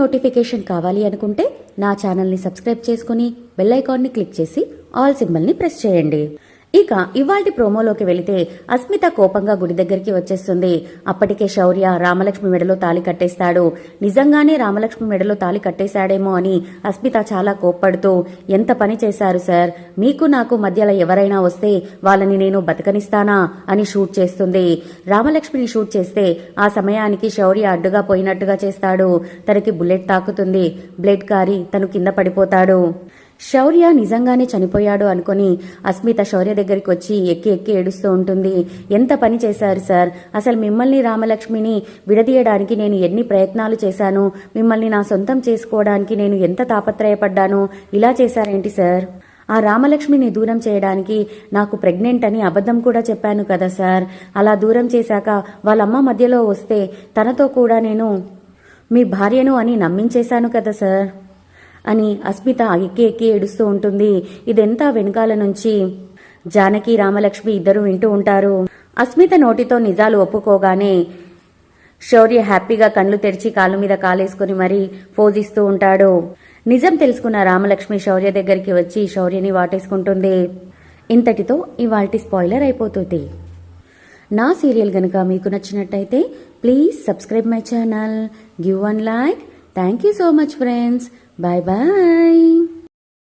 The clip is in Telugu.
నోటిఫికేషన్ కావాలి అనుకుంటే నా ఛానల్ని సబ్స్క్రైబ్ చేసుకుని బెల్ ఐకాన్ని క్లిక్ చేసి ఆల్ సింబల్ని ప్రెస్ చేయండి. ఇక ఇవాల్టి ప్రోమోలోకి వెళితే అస్మిత కోపంగా గుడి దగ్గరికి వచ్చేస్తుంది. అప్పటికే శౌర్య రామలక్ష్మి మెడలో తాలి కట్టేస్తాడు. నిజంగానే రామలక్ష్మి మెడలో తాలి కట్టేశాడేమో అని అస్మిత చాలా కోప్పడుతూ ఎంత పని చేశారు సార్? మీకు నాకు మధ్యలో ఎవరైనా వస్తే వాళ్ళని నేను బతకనిస్తానా? అని షూట్ చేస్తుంది. రామలక్ష్మిని షూట్ చేస్తే ఆ సమయానికి శౌర్య అడ్డుగా పోయినట్టుగా చేస్తాడు. తనకి బుల్లెట్ తాకుతుంది. బ్లడ్ కారి తను కింద పడిపోతాడు. శౌర్య నిజంగానే చనిపోయాడు అనుకుని అస్మిత శౌర్య దగ్గరికి వచ్చి ఎక్కి ఎక్కి ఏడుస్తూ ఉంటుంది. ఎంత పని చేశారు సార్? అసలు మిమ్మల్ని రామలక్ష్మిని విడదీయడానికి నేను ఎన్ని ప్రయత్నాలు చేశాను? మిమ్మల్ని నా సొంతం చేసుకోవడానికి నేను ఎంత తాపత్రయపడ్డాను? ఇలా చేశారేంటి సార్? ఆ రామలక్ష్మిని దూరం చేయడానికి నాకు ప్రెగ్నెంట్ అని అబద్ధం కూడా చెప్పాను కదా సార్. అలా దూరం చేశాక వాళ్ళమ్మ మధ్యలో వస్తే తనతో కూడా నేను మీ భార్యను అని నమ్మించేశాను కదా సార్. అని అస్మిత ఎక్కి ఎక్కి ఏడుస్తూ ఉంటుంది. ఇదంతా వెనకాల నుంచి జానకి రామలక్ష్మి ఇద్దరు వింటూ ఉంటారు. అస్మిత నోటితో నిజాలు ఒప్పుకోగానే శౌర్య హ్యాపీగా కళ్ళు తెరిచి కాలు మీద కాలేసుకుని మరీ ఫోజిస్తూ ఉంటాడు. నిజం తెలుసుకున్న రామలక్ష్మి శౌర్య దగ్గరికి వచ్చి శౌర్యని వాటేసుకుంటుంది. ఇంతటితో ఇవాల్టి స్పాయిలర్ అయిపోతుంది. నా సీరియల్ గనుక మీకు నచ్చినట్టయితే please subscribe my channel give one like Thank you so much friends. Bye bye.